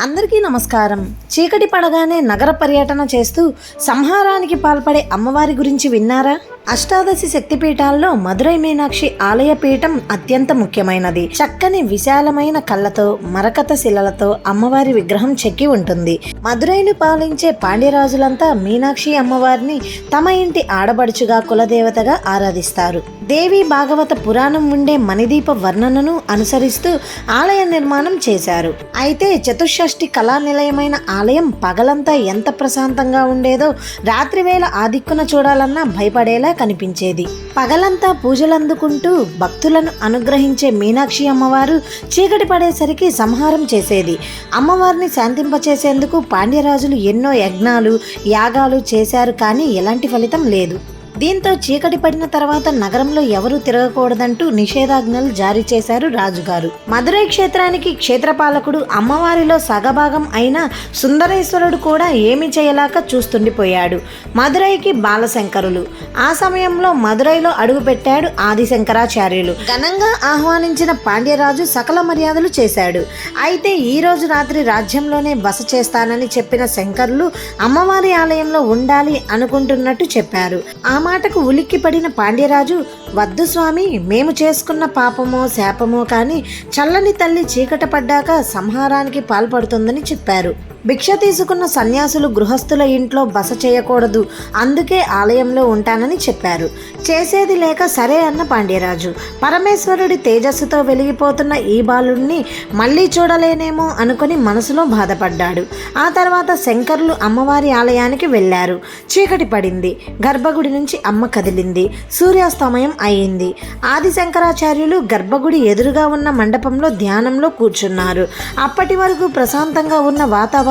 అందరికీ నమస్కారం. చీకటి పడగానే నగర పర్యటన చేస్తూ సంహారానికి పాల్పడే అమ్మవారి గురించి విన్నారా? అష్టాదశి శక్తిపీఠాల్లో మధురై మీనాక్షి ఆలయ పీఠం అత్యంత ముఖ్యమైనది. చక్కని విశాలమైన కళ్ళతో మరకత శిలలతో అమ్మవారి విగ్రహం చెక్కి ఉంటుంది. మధురైను పాలించే పాండ్యరాజులంతా మీనాక్షి అమ్మవారిని తమ ఇంటి ఆడబడుచుగా కులదేవతగా ఆరాధిస్తారు. దేవి భాగవత పురాణం ఉండే మణిదీప వర్ణనను అనుసరిస్తూ ఆలయ నిర్మాణం చేశారు. అయితే చతుషష్ఠి కళా నిలయమైన ఆలయం పగలంతా ఎంత ప్రశాంతంగా ఉండేదో రాత్రివేళ ఆదిక్కున చూడాలన్నా భయపడేలా కనిపించేది. పగలంతా పూజలందుకుంటూ భక్తులను అనుగ్రహించే మీనాక్షి అమ్మవారు చీకటి పడేసరికి సంహారం చేసేది. అమ్మవారిని శాంతింపచేసేందుకు పాండ్యరాజులు ఎన్నో యజ్ఞాలు యాగాలు చేశారు కానీ ఎలాంటి ఫలితం లేదు. దీంతో చీకటి పడిన తర్వాత నగరంలో ఎవరూ తిరగకూడదంటూ నిషేధాజ్ఞలు జారీ చేశారు రాజుగారు. మదురై క్షేత్రానికి క్షేత్రపాలకుడు అమ్మవారిలో సగభాగం అయిన సుందరేశ్వరుడు కూడా ఏమి చేయలేక చూస్తుండిపోయాడు. మదురైకి బాలశంకరులు. ఆ సమయంలో మదురైలో అడుగుపెట్టాడు ఆదిశంకరాచార్యులు. ఘనంగా ఆహ్వానించిన పాండ్యరాజు సకల మర్యాదలు చేశాడు. అయితే ఈ రోజు రాత్రి రాజ్యంలోనే బస చేస్తానని చెప్పిన శంకరులు అమ్మవారి ఆలయంలో ఉండాలి అనుకుంటున్నట్టు చెప్పారు. ఆ మాటకు ఉలిక్కి పడిన పాండ్యరాజు వద్దు స్వామి మేము చేసుకున్న పాపమో శాపమో కానీ చల్లని తల్లి చీకట పడ్డాక సంహారానికి పాల్పడుతుందని చెప్పారు. భిక్ష తీసుకున్న సన్యాసులు గృహస్థుల ఇంట్లో బస చేయకూడదు. అందుకే ఆలయంలో ఉంటానని చెప్పారు. చేసేది లేక సరే అన్న పాండ్యరాజు. పరమేశ్వరుడి తేజస్సుతో వెలిగిపోతున్న ఈ బాలుడిని మళ్ళీ చూడలేనేమో అనుకుని మనసులో బాధపడ్డాడు. ఆ తర్వాత శంకర్లు అమ్మవారి ఆలయానికి వెళ్ళారు. చీకటి పడింది. గర్భగుడి నుంచి అమ్మ కదిలింది. సూర్యాస్తమయం అయింది. ఆది శంకరాచార్యులు గర్భగుడి ఎదురుగా ఉన్న మండపంలో ధ్యానంలో కూర్చున్నారు. అప్పటి వరకు ప్రశాంతంగా ఉన్న వాతావరణం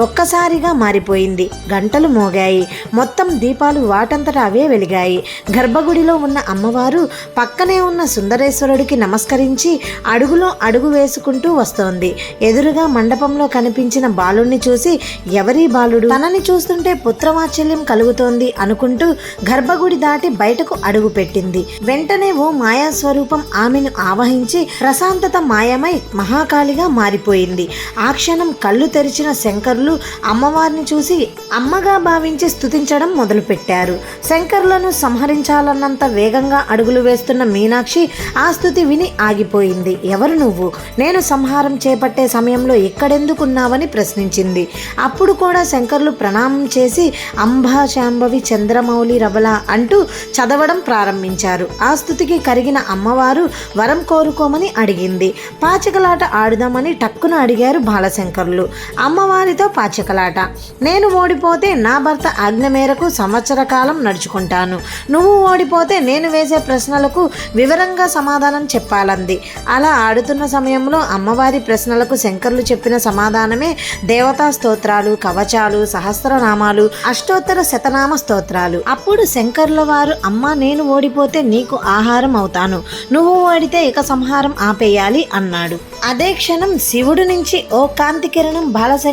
ఒక్కసారిగా మారిపోయింది. గంటలు మోగాయి. మొత్తం దీపాలు వాటంతట అవే వెలిగాయి. గర్భగుడిలో ఉన్న అమ్మవారు పక్కనే ఉన్న సుందరేశ్వరుడికి నమస్కరించి అడుగులో అడుగు వేసుకుంటూ వస్తోంది. ఎదురుగా మండపంలో కనిపించిన బాలుణ్ణి చూసి ఎవరి బాలుడు? తనని చూస్తుంటే పుత్రవాత్సల్యం కలుగుతోంది అనుకుంటూ గర్భగుడి దాటి బయటకు అడుగు పెట్టింది. వెంటనే ఓ మాయాస్వరూపం ఆమెను ఆవహించి ప్రశాంతత మాయమై మహాకాళిగా మారిపోయింది. ఆ క్షణం కళ్ళు తెరిచిన శంకర్లు అమ్మవారిని చూసి అమ్మగా భావించి స్థుతించడం మొదలుపెట్టారు. శంకర్లను సంహరించాలన్నంత వేగంగా అడుగులు వేస్తున్న మీనాక్షి ఆ స్థుతి విని ఆగిపోయింది. ఎవరు నువ్వు? నేను సంహారం చేపట్టే సమయంలో ఇక్కడెందుకున్నావని ప్రశ్నించింది. అప్పుడు కూడా శంకర్లు ప్రణామం చేసి అంబా శాంభవి చంద్రమౌళి రబల అంటూ చదవడం ప్రారంభించారు. ఆ స్థుతికి కరిగిన అమ్మవారు వరం కోరుకోమని అడిగింది. పాచికలాట ఆడుదామని టక్కున అడిగారు బాలశంకర్లు. అమ్మ అమ్మవారితో పాచికలాట. నేను ఓడిపోతే నా భర్త ఆజ్ఞ మేరకు సంవత్సర కాలం నడుచుకుంటాను. నువ్వు ఓడిపోతే నేను వేసే ప్రశ్నలకు వివరంగా సమాధానం చెప్పాలంది. అలా ఆడుతున్న సమయంలో అమ్మవారి ప్రశ్నలకు శంకర్లు చెప్పిన సమాధానమే దేవతా స్తోత్రాలు కవచాలు సహస్రనామాలు అష్టోత్తర శతనామ స్తోత్రాలు. అప్పుడు శంకర్ల వారు అమ్మ నేను ఓడిపోతే నీకు ఆహారం అవుతాను. నువ్వు ఓడితే ఇక సంహారం ఆపేయాలి అన్నాడు. అదే క్షణం శివుడు నుంచి ఓ కాంతి కిరణం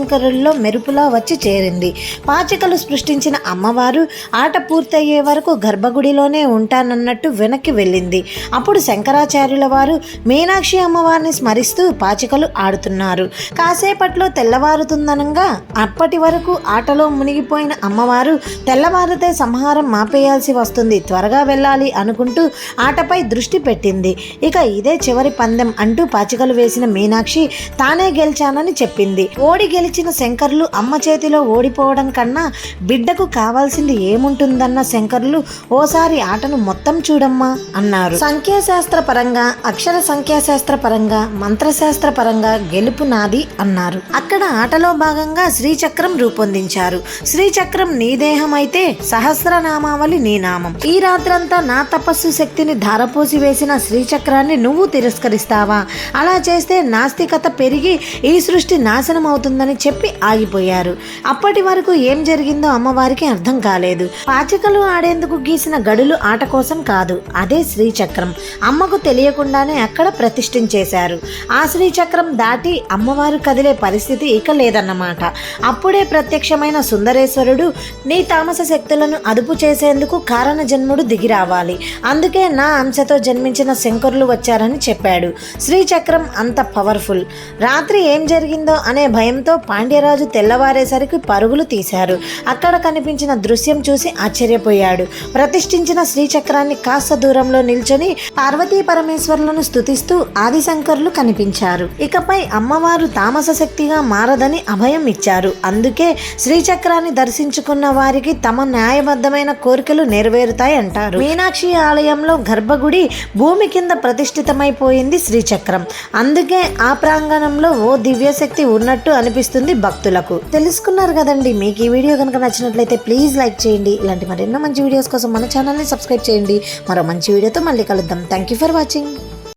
బాలశంకరుల్లో మెరుపులా వచ్చి చేరింది. పాచికలు సృష్టించిన అమ్మవారు ఆట పూర్తయ్యే వరకు గర్భగుడిలోనే ఉంటానన్నట్టు వెనక్కి వెళ్ళింది. అప్పుడు శంకరాచార్యుల వారు మీనాక్షి అమ్మవారిని స్మరిస్తూ పాచికలు ఆడుతున్నారు. కాసేపట్లో తెల్లవారుతుందనంగా అప్పటి వరకు ఆటలో మునిగిపోయిన అమ్మవారు తెల్లవారితే సంహారం మాపేయాల్సి వస్తుంది త్వరగా వెళ్ళాలి అనుకుంటూ ఆటపై దృష్టి పెట్టింది. ఇక ఇదే చివరి పందెం అంటూ పాచికలు వేసిన మీనాక్షి తానే గెలిచానని చెప్పింది. ఓడి గెలిచి ఏడ్చిన శంకర్లు అమ్మ చేతిలో ఓడిపోవడం కన్నా బిడ్డకు కావాల్సింది ఏముంటుందన్న శంకర్లు ఓసారి ఆటను మొత్తం చూడమ్మా అన్నారు. సంఖ్యాశాస్త్ర పరంగా అక్షర సంఖ్యాశాస్త్ర పరంగా మంత్రశాస్త్ర పరంగా గెలుపు నాది అన్నారు. అక్కడ ఆటలో భాగంగా శ్రీచక్రం రూపొందించారు. శ్రీచక్రం నీ దేహమైతే సహస్రనామావళి నీ నామం. ఈ రాత్రంతా నా తపస్సు శక్తిని ధారపోసి వేసిన శ్రీచక్రాన్ని నువ్వు తిరస్కరిస్తావా? అలా చేస్తే నాస్తికత పెరిగి ఈ సృష్టి నాశనం అవుతుందని చెప్పి ఆగిపోయారు. అప్పటి వరకు ఏం జరిగిందో అమ్మవారికి అర్థం కాలేదు. పాచికలు ఆడేందుకు గీసిన గడులు ఆట కోసం కాదు. అదే శ్రీచక్రం. అమ్మకు తెలియకుండానే అక్కడ ప్రతిష్ఠించేశారు. ఆ శ్రీచక్రం దాటి అమ్మవారు కదిలే పరిస్థితి ఇక లేదన్నమాట. అప్పుడే ప్రత్యక్షమైన సుందరేశ్వరుడు నీ తామస శక్తులను అదుపు చేసేందుకు కారణ జన్ముడు దిగి రావాలి. అందుకే నా అంశతో జన్మించిన శంకరులు వచ్చారని చెప్పాడు. శ్రీచక్రం అంత పవర్ఫుల్. రాత్రి ఏం జరిగిందో అనే భయంతో పాండ్యరాజు తెల్లవారేసరికి పరుగులు తీశారు. అక్కడ కనిపించిన దృశ్యం చూసి ఆశ్చర్యపోయాడు. ప్రతిష్ఠించిన శ్రీచక్రాన్ని కాస్త దూరంలో నిల్చొని పార్వతీ పరమేశ్వరులను స్తుతిస్తూ ఆదిశంకరులు కనిపించారు. ఇకపై అమ్మవారు తామస శక్తిగా మారదని అభయం ఇచ్చారు. అందుకే శ్రీచక్రాన్ని దర్శించుకున్న వారికి తమ న్యాయబద్ధమైన కోరికలు నెరవేరుతాయి అంటారు మీనాక్షి ఆలయంలో గర్భగుడి భూమి కింద ప్రతిష్ఠితమైపోయింది శ్రీచక్రం. అందుకే ఆ ప్రాంగణంలో ఓ దివ్యశక్తి ఉన్నట్టు అనిపిస్తుంది భక్తులకు. తెలుసుకున్నారు కదండి మీకు ఈ వీడియో కనుక నచ్చినట్లయితే ప్లీజ్ లైక్ చేయండి. ఇలాంటి మరెన్నో మంచి వీడియోస్ కోసం మన ఛానల్ని సబ్స్క్రైబ్ చేయండి. మరో మంచి వీడియోతో మళ్ళీ కలుద్దాం. Thank you for watching